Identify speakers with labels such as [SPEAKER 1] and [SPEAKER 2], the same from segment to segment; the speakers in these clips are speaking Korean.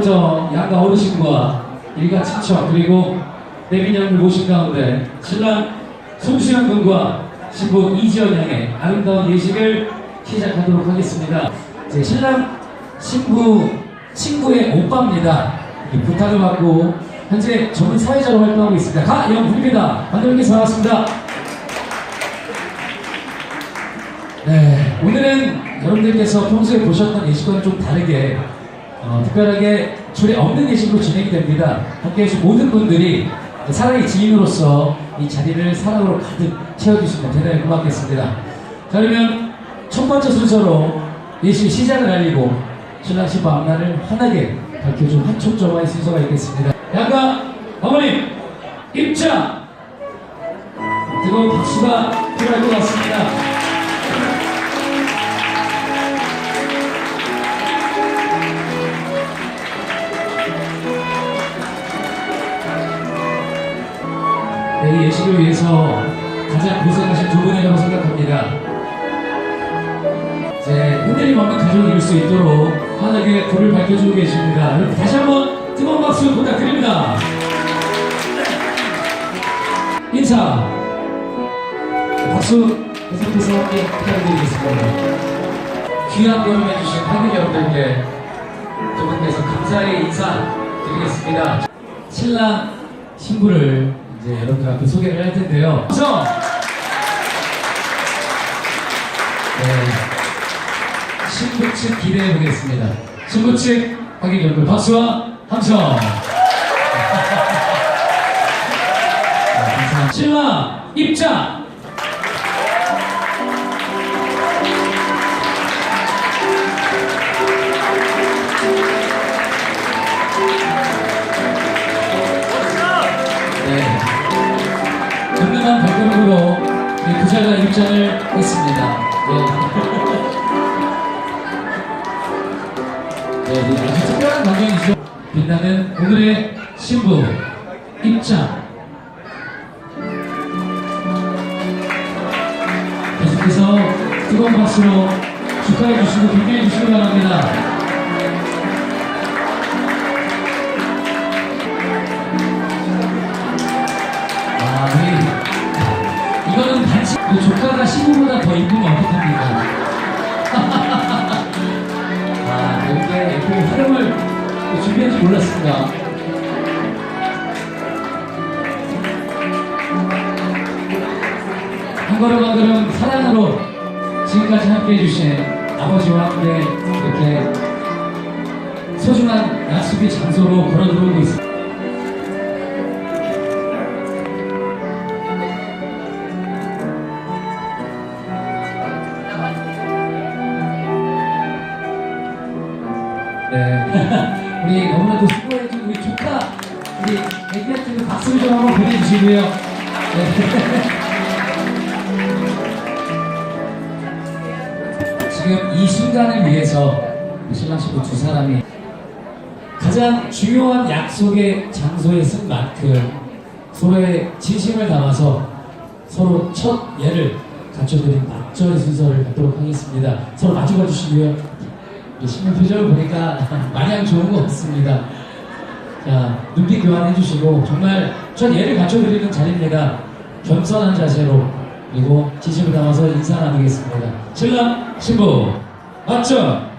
[SPEAKER 1] 지금부터 양가 어르신과 일가 친척 그리고 내빈 양을 모신 가운데 신랑 송수영 군과 신부 이지연 양의 아름다운 예식을 시작하도록 하겠습니다. 제 신랑 신부 친구의 오빠입니다. 이 부탁을 받고 현재 전문 사회자로 활동하고 있습니다. 가영훈입니다. 만들어뵙겠습니다. 반갑습니다. 네, 오늘은 여러분들께서 평소에 보셨던 예식과는 좀 다르게 어, 특별하게 줄에 없는 예식으로 진행이 됩니다. 함께 해주신 모든 분들이 사랑의 지인으로서 이 자리를 사랑으로 가득 채워주시면 대단히 고맙겠습니다. 자, 그러면 첫 번째 순서로 예식 시작을 알리고 신랑 신부 앞날을 환하게 밝혀준 한촉점화의 순서가 있겠습니다. 양가 어머님 입장! 뜨거운 박수가 필요할 것 같습니다. 네, 이 예식을 위해서 가장 고생하신 두 분이라고 생각합니다. 이제 흔들림 없는 가족이 될수 있도록 환하게 불을 밝혀주고 계십니다. 여러분 다시 한번 뜨거운 박수 부탁드립니다. 인사. 박수 계속해서 함께 부탁드리겠습니다. 귀한 경험해주신 하객 여러분들께 두 분께서 감사의 인사 드리겠습니다. 신랑 신부를 이제 여러분들 앞에 소개를 할 텐데요. 우선 네, 신부 측 기대해 보겠습니다. 신부 측 하객 여러분 박수와 함성. 네. 신랑 입장. 네, 부자가 입장을 했습니다. 네. 네, 네, 아주 특별한 광경이죠. 빛나는 오늘의 신부 입장. 계속해서 뜨거운 박수로 축하해 주시고 격려해 주시기 바랍니다. 더 이쁘면 어떡합니까? 아, 이렇게 그 활용을 또 준비할 줄 몰랐습니다. 한 걸음 한 걸음 사랑으로 지금까지 함께 해주신 아버지와 함께 이렇게 소중한 약속의 장소로 걸어 들어오고 있습니다. 주시고요. 네. 지금 이 순간을 위해서 신랑 신부 두 사람이 가장 중요한 약속의 장소에 쓴 만큼 서로의 진심을 담아서 서로 첫 예를 갖춰드린 맞절 순서를 갖도록 하겠습니다. 서로 마주봐 주시고요. 이 신문 표정을 보니까 마냥 좋은 것 같습니다. 자, 눈빛 교환해 주시고 정말 첫 예를 갖춰드리는 자리입니다. 겸손한 자세로 그리고 진심을 담아서 인사 나누겠습니다. 신랑, 신부, 맞죠?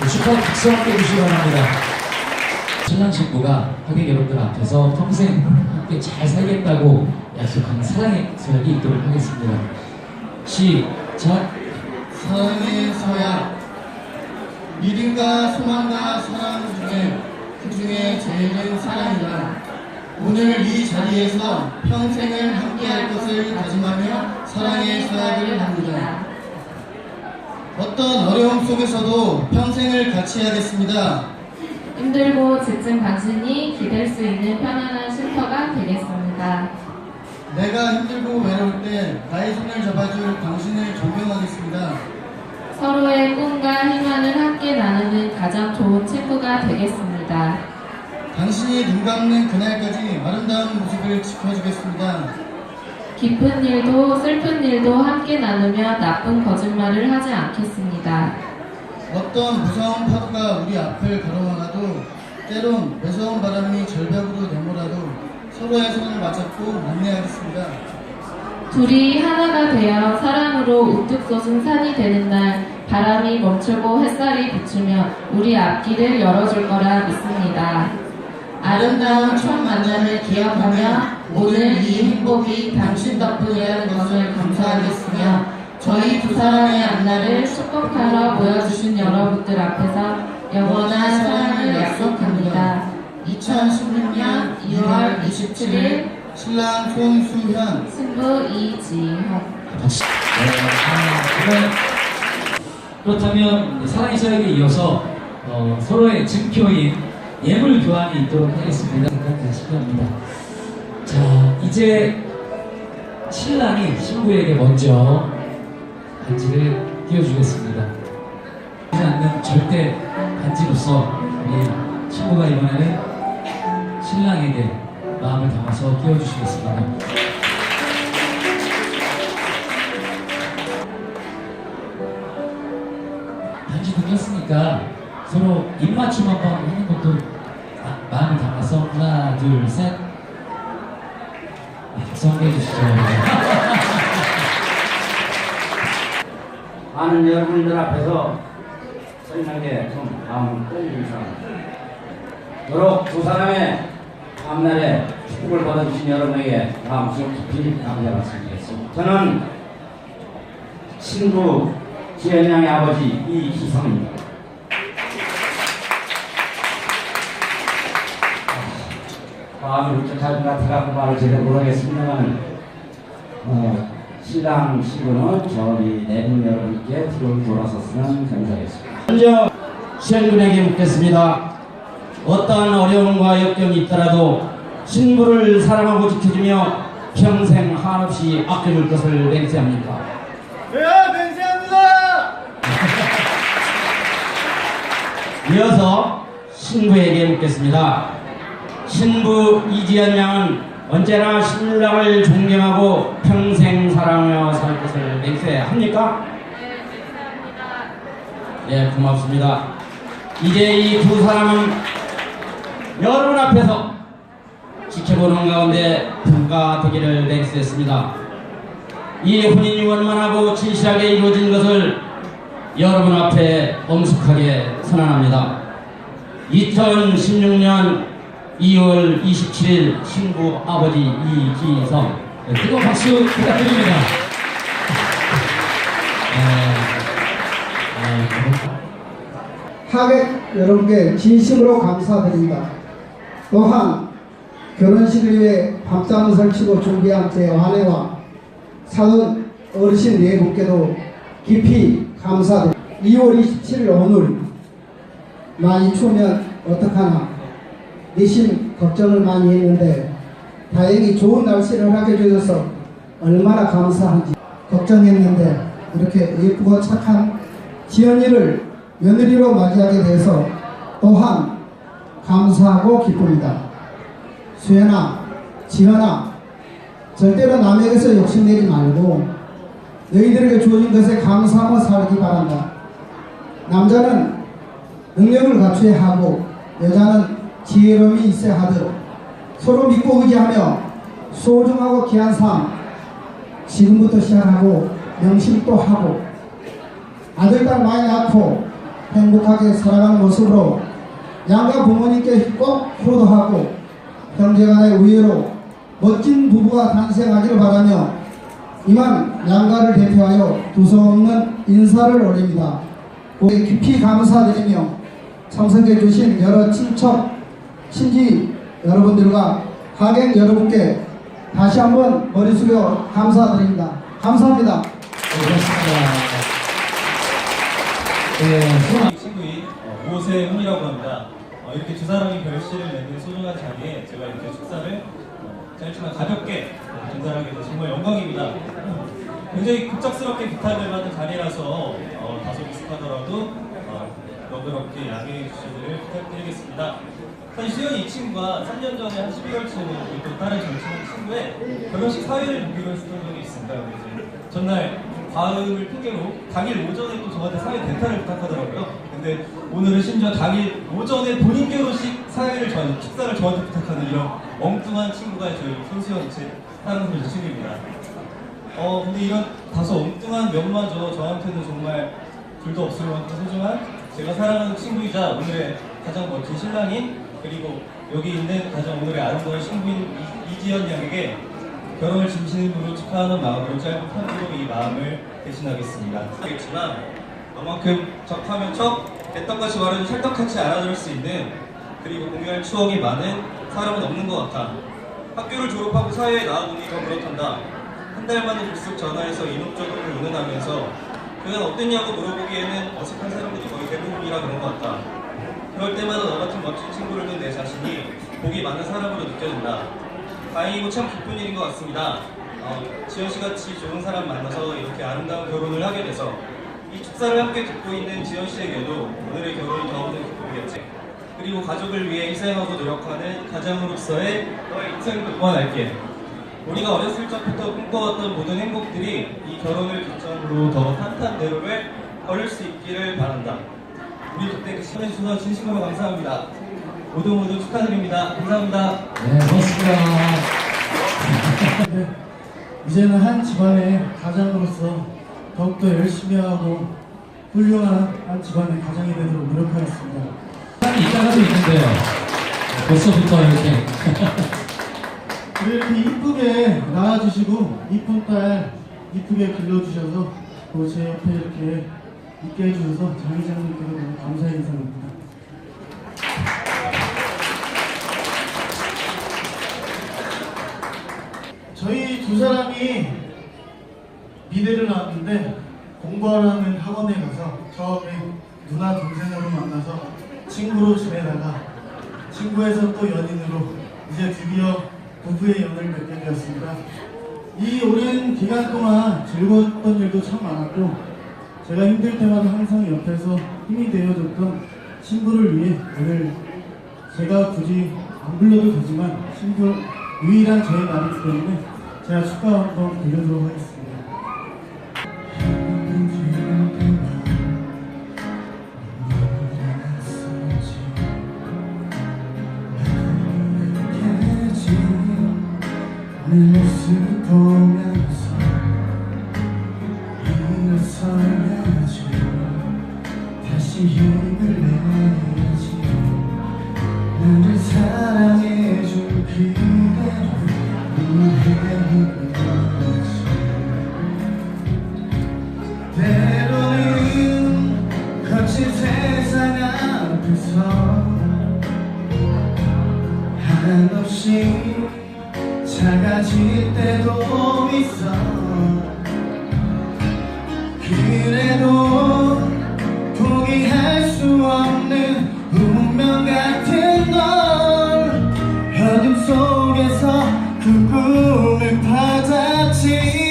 [SPEAKER 1] 네, 축하 박수 함께 해주시기 바랍니다. 신랑 신부가 하객 여러분들 앞에서 평생 함께 잘 살겠다고 약속하는 사랑의 서약이 있도록 하겠습니다. 시작.
[SPEAKER 2] 사랑의 서약 믿음과 소망과 사랑 중에 그 중에 제일은 사랑이다. 오늘 이 자리에서 평생을 함께할 것을 다짐하며 사랑의 서약을 합니다. 어떤 어려움 속에서도 평생을 같이 하겠습니다.
[SPEAKER 3] 힘들고 지친 당신이 기댈 수 있는 편안한 쉼터가 되겠습니다.
[SPEAKER 2] 내가 힘들고 외로울 때 나의 손을 잡아줄 당신을 존경하겠습니다.
[SPEAKER 3] 서로의 꿈과 희망을 함께 나누는 가장 좋은 친구가 되겠습니다.
[SPEAKER 2] 당신이 눈 감는 그날까지 아름다운 모습을 지켜주겠습니다.
[SPEAKER 3] 기쁜 일도 슬픈 일도 함께 나누며 나쁜 거짓말을 하지 않겠습니다.
[SPEAKER 2] 어떤 무서운 파도가 우리 앞을 가로막아도 때론 매서운 바람이 절벽으로 내몰아도 서로의 손을 맞잡고 만나야겠습니다.
[SPEAKER 3] 둘이 하나가 되어 사랑으로 우뚝 솟은 산이 되는 날 바람이 멈추고 햇살이 비추며 우리 앞길을 열어줄 거라 믿습니다. 아름다운 첫 만남을 기억하며 오늘 이 행복이 당신 덕분이라는 것을 감사하겠으며 저희 두 사람의 앞날을 축복하러 모여주신 여러분들 앞에서 영원한 사랑을 약속합니다. 2016년 2월 27일
[SPEAKER 2] 신랑 손수현
[SPEAKER 3] 신부 이지현
[SPEAKER 1] 박수. 네, 아, 그러면 그렇다면 사랑의 사역에 이어서 어, 서로의 증표인 예물 교환이 있도록 하겠습니다. 바랍니다. 자, 이제 신랑이 신부에게 먼저 반지를 띄워주겠습니다. 하지 않는 절대 반지로서 우리 신부가 이번에는 신랑에게 마음을 담아서 띄워주시겠습니다. 반지 눌렸으니까 서로 입맞춤 한번 하는 것도 마, 마음을 담아서 하나 둘셋 박수 한번 해주시죠
[SPEAKER 4] 많은 여러분들 앞에서 게좀 마음이 떨리는 상황입니다. 더러 두 사람의 앞날에 축복을 받아주신 여러분에게 마음속 깊이 감사 말씀드리겠습니다. 저는 친구 지현 양의 아버지 이희성입니다. 마음이 울적한 것 같아서 말을 제대로 못하겠습니다만 어, 신랑 신부는 저희 내분 여러분께 뒤로 돌아섰으면 감사하겠습니다. 먼저 시현군에게 묻겠습니다. 어떠한 어려움과 역경이 있더라도 신부를 사랑하고 지켜주며 평생 한없이 아껴줄 것을 맹세합니까?
[SPEAKER 2] 네, 맹세합니다!
[SPEAKER 4] 이어서 신부에게 묻겠습니다. 신부 이지연 양은 언제나 신랑을 존경하고 평생 사랑하며 살 것을 맹세합니까?
[SPEAKER 3] 네, 감사합니다.
[SPEAKER 4] 예, 고맙습니다. 이제 이 두 사람은 여러분 앞에서 지켜보는 가운데 부가 되기를 맹세했습니다. 이 혼인이 원만하고 진실하게 이루어진 것을 여러분 앞에 엄숙하게 선언합니다. 2016년 2월 27일 신부 아버지 이기성
[SPEAKER 1] 네, 뜨거운 박수 부탁드립니다
[SPEAKER 5] 하객 여러분께 진심으로 감사드립니다. 또한 결혼식을 위해 밤잠을 설치고 준비한 제 아내와 사돈 어르신 네 분께도 깊이 감사드립니다. 2월 27일 오늘 많이 추우면 어떡하나 내심 걱정을 많이 했는데 다행히 좋은 날씨를 하게 해주셔서 얼마나 감사한지 걱정했는데 이렇게 예쁘고 착한 지연이를 며느리로 맞이하게 돼서 또한 감사하고 기쁩니다. 수연아, 지연아, 절대로 남에게서 욕심내지 말고 너희들에게 주어진 것에 감사하며 살기 바란다. 남자는 능력을 갖춰야 하고 여자는 지혜로움이 있어야 하듯 서로 믿고 의지하며 소중하고 귀한 삶 지금부터 시작하고 명심도 하고 아들, 딸 많이 낳고 행복하게 살아가는 모습으로 양가 부모님께 꼭 효도하고 형제간의 우애로 멋진 부부가 탄생하기를 바라며 이만 양가를 대표하여 두서없는 인사를 올립니다. 깊이 감사드리며 참석해 주신 여러 친척, 친지 여러분들과 하객 여러분께 다시 한번 머리 숙여 감사드립니다. 감사합니다.
[SPEAKER 1] 고맙습니다 네,
[SPEAKER 6] 친구인 어, 오세훈이라고 합니다. 어, 이렇게 두 사람이 결실을 맺는 소중한 자리에 제가 이렇게 축사를 어, 짧지만 가볍게 어, 전달하게 돼서 정말 영광입니다. 굉장히 급작스럽게 부탁을 받은 자리라서 어, 다소 미숙하더라도 어, 너그럽게 양해해 주시기를 부탁드리겠습니다. 사실 수현이 이 친구가 3년 전에 한 12월쯤에 우리 또 다른 정치하는 친구의 결혼식 사회를 보기로 했었던 적이 있습니다. 이제 전날 과음을 핑계로 당일 오전에 또 저한테 사회 대타를 부탁하더라고요. 근데 오늘은 심지어 당일 오전에 본인 결혼식 사회를 저 축사를 저한테 부탁하는 이런 엉뚱한 친구가 저희 손수현 제 사랑스러운 친구입니다. 어 근데 이런 다소 엉뚱한 면마저 저한테는 정말 둘도 없을 만큼 소중한 제가 사랑하는 친구이자 오늘의 가장 멋진 신랑인 그리고 여기 있는 가장 오늘의 아름다운 신부인 이- 이지연 양에게 결혼을 진심으로 축하하는 마음으로 짧은 편지로 이 마음을 대신하겠습니다. 하겠지만 너만큼 척하면 척, 대떡같이 말해도 찰떡같이 알아들을 수 있는 그리고 공유할 추억이 많은 사람은 없는 것 같아. 학교를 졸업하고 사회에 나와보니 더 그렇단다. 한 달 만에 불쑥 전화해서 이목적으로 의논하면서 그간 어땠냐고 물어보기에는 어색한 사람들이 거의 대부분이라 그런 것 같다. 그럴 때마다 너 같은 멋진 친구를 둔 내 자신이 복이 많은 사람으로 느껴진다. 다행이고 참 기쁜 일인 것 같습니다. 어, 지현 씨 같이 좋은 사람 만나서 이렇게 아름다운 결혼을 하게 돼서 이 축사를 함께 듣고 있는 지현 씨에게도 오늘의 결혼이 더욱더 기쁨이겠지. 그리고 가족을 위해 희생하고 노력하는 가장으로서의 너의 인생을 응원할게. 우리가 어렸을 적부터 꿈꿔왔던 모든 행복들이 이 결혼을 기점으로 더 탄탄대로를 걸을 수 있기를 바란다. 우리 그때 그 시간에 주셔서 진심으로 감사합니다. 모두 모두 축하드립니다. 감사합니다.
[SPEAKER 1] 네, 고맙습니다.
[SPEAKER 2] 네, 이제는 한 집안의 가장으로서 더욱더 열심히 하고 훌륭한 한 집안의 가장이 되도록 노력하겠습니다.
[SPEAKER 1] 이따가도 있는데요. 벌써부터 이렇게.
[SPEAKER 2] 이렇게 이쁘게 낳아주시고 이쁜 딸 이쁘게 길러주셔서 또 제 옆에 이렇게 있게 해주셔서 장 회장님께도 너무 감사의 인사드립니다. 저희 두 사람이 미대를 나왔는데 공부하라는 학원에 가서 처음에 누나 동생으로 만나서 친구로 지내다가 친구에서 또 연인으로 이제 드디어 부부의 연을 맺게 되었습니다. 이 오랜 기간 동안 즐거웠던 일도 참 많았고 제가 힘들 때마다 항상 옆에서 힘이 되어줬던 신부를 위해 오늘 제가 굳이 안 불러도 되지만 신부 유일한 저의 날이기 때문에 제가 축하 한번 드리도록 하겠습니다. 꿈을 받았지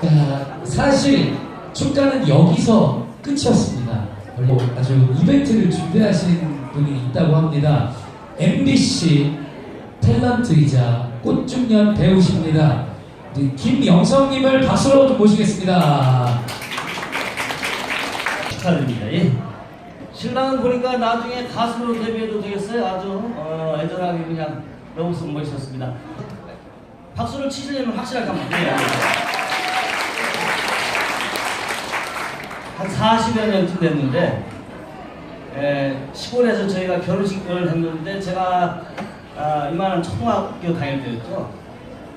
[SPEAKER 1] 자, 사실 축가는 여기서 끝이었습니다. 원래 아주 이벤트를 준비하신 분이 있다고 합니다. MBC 탤런트이자 꽃중년 배우십니다. 김영성님을 박수로 좀 모시겠습니다.
[SPEAKER 7] 축하드립니다. 예. 신랑은 보니까 나중에 가수로 데뷔해도 되겠어요. 아주 어, 애절하게 그냥 너무 멋있었습니다. 박수를 치시려면 확실하게 한번 해야 한 40여 년쯤 됐는데 에, 시골에서 저희가 결혼식을 했는데 제가 아, 이만한 초등학교 다닐 때였죠.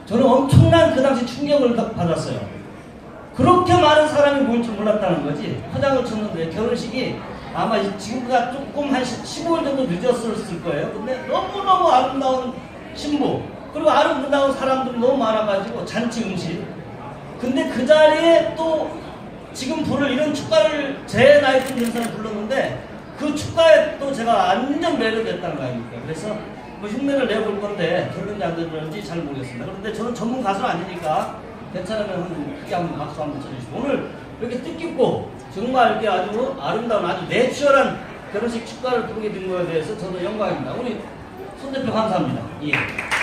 [SPEAKER 7] 저는 엄청난 그 당시 충격을 다- 받았어요. 그렇게 많은 사람이 모일 줄 몰랐다는 거지. 화장을 쳤는데 결혼식이 아마 지금보다 조금 한 15일 정도 늦었을 거예요. 근데 너무너무 아름다운 신부, 그리고 아름다운 사람들이 너무 많아가지고 잔치 음식. 근데 그 자리에 또 지금 부를 이런 축가를 제 나이 때 있는 사람 불렀는데 그 축가에 또 제가 완전 매료됐다는 거 아닙니까? 그래서 뭐 흉내를 내볼 건데 들는지 안 들는지 잘 모르겠습니다. 그런데 저는 전문 가수는 아니니까 괜찮으면 한 크게 한번 박수 한번 쳐주시고 오늘 이렇게 뜻깊고 정말 이렇게 아주 아름다운 아주 내추럴한 결혼식 축가를 부르게 된 거에 대해서 저도 영광입니다. 우리 손 대표 감사합니다. 예.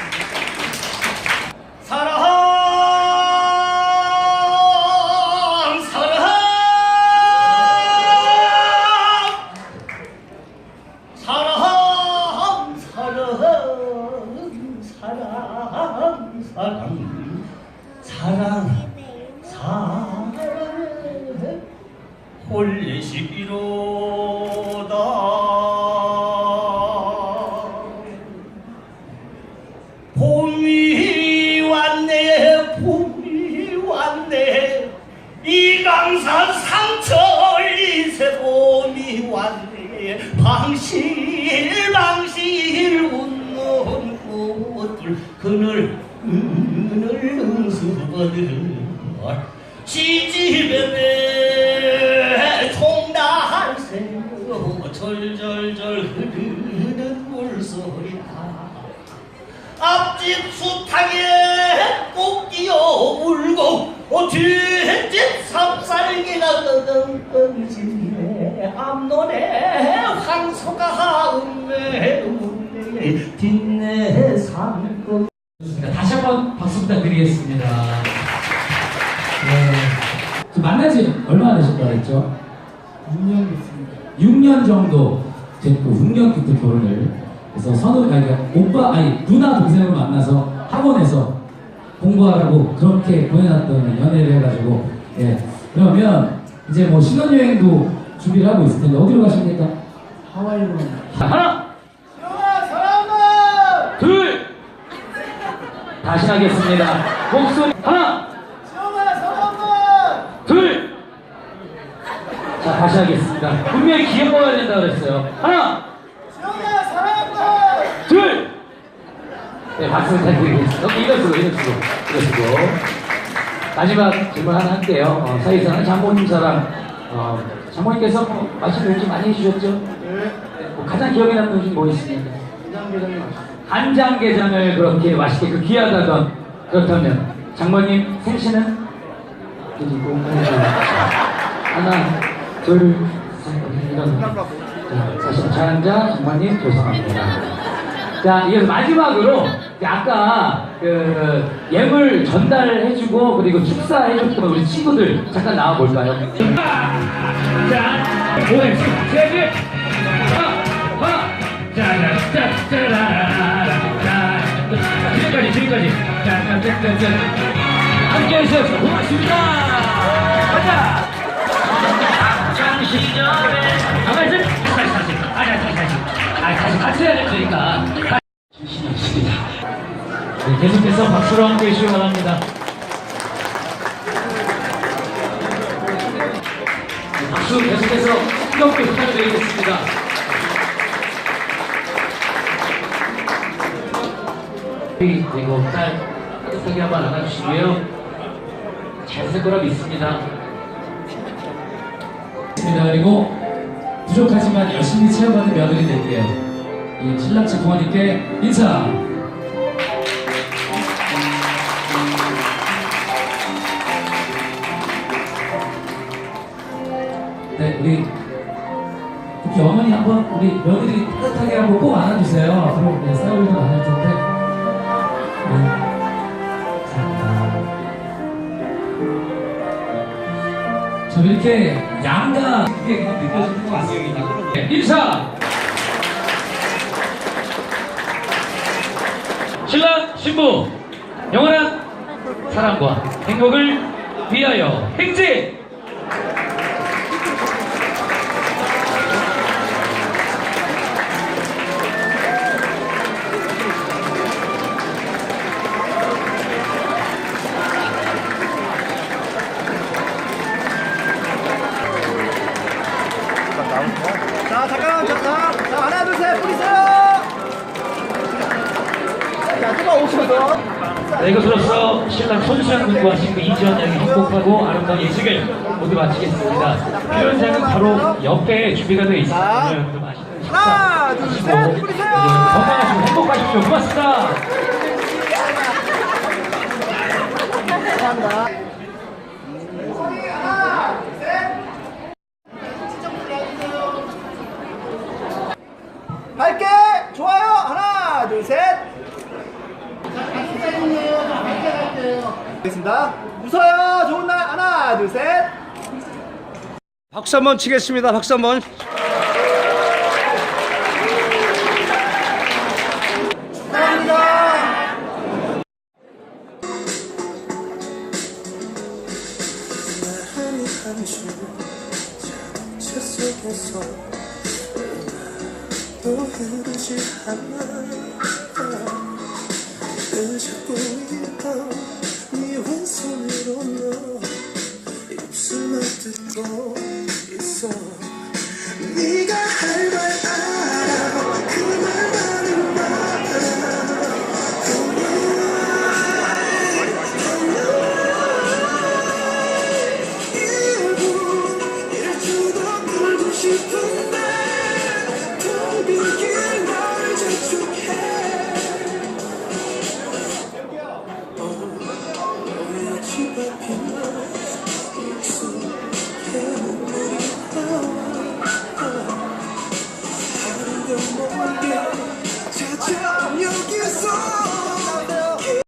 [SPEAKER 7] 방실 방실 웃는 꽃들 그늘 그늘 응수거들 지지배배 총날새 절절절 흐르는 물소리야 앞집 수탕에 꼭 뛰어 울고 어, 뒷집 삽살개가 끄덩 앞노래 황소가 음메 음메 뒷내
[SPEAKER 1] 좋습니다. 다시 한번 박수 부탁드리겠습니다. 네. 지금 만난 지 얼마나 되셨다고 했죠?
[SPEAKER 5] 6년 됐습니다.
[SPEAKER 1] 6년 정도 됐고 6년 그때 결혼을 그래서 선우 아니 오빠 아니 누나 동생을 만나서 학원에서 공부하라고 그렇게 보내놨던 연애를 해가지고 예 그러면 이제 뭐 신혼여행도 준비를 하고 있을 텐데 어디로 가십니까?
[SPEAKER 5] 하와이로
[SPEAKER 1] 하나 둘 다시 하겠습니다 목소리 하나 둘 자, 다시 하겠습니다. 분명히 기억 먹어야 된다 그랬어요. 하나! 둘! 네, 박수 부탁드리겠습니다. 어, 이거 쓰고, 이거 쓰고, 이거 쓰고. 마지막 질문 하나 할게요. 어, 사이사는 장모님 사랑. 어, 장모님께서 뭐 말씀 요즘 많이 해주셨죠? 네. 뭐 가장 기억에 남는 음식 뭐 있습니까? 간장게장을 간장게장을 그렇게 맛있게 그 귀하다던 그렇다면 장모님 생신은? 그리고 하나, 둘, 셋, 이런. 자, 사실 자연자 장관님 죄송합니다. 자, 이어서 마지막으로 아까 그 예물 전달해주고 그리고 축사해줬던 우리 친구들 잠깐 나와 볼까요? 자, 지금까지 지금까지 함께 해주셔서 고맙습니다. 가자. 학창 시절에 가만히 있어. 다시 다시 아니 다시 다시 아 다시 같이 해야 되니까 네, 계속해서 박수로 함께 해주시기 바랍니다 네, 박수 계속해서 뜨겁게 부탁드리겠습니다 그리고 딸 따뜻하게 한번 안아주시고요 잘될 거라 믿습니다. 그리고 부족하지만 열심히 체험하는 며느리 될게요. 이 신랑 측 부모님께 인사. 우리 특히 어머니 한번 우리 며느리 따뜻하게 한번 꼭 안아주세요. 앞으로 네, 일도 안할 텐데. 네. 이렇게 양가 그냥 느껴지는 것 같습니다. 네, 인사! 신랑, 신부, 영원한 사랑과 행복을 위하여 행진! 예식을 모두 마치겠습니다. 필요한 바로 옆에 준비가 되어 있습니다. 여러분들 맛있는 식사 하시고 건강하시고 행복하십시오. 고맙습니다.
[SPEAKER 8] 밝게 좋아요 하나 둘셋 알겠습니다 웃어요 좋은 날 하나 둘 셋. 박수 한번 치겠습니다. 박수 한번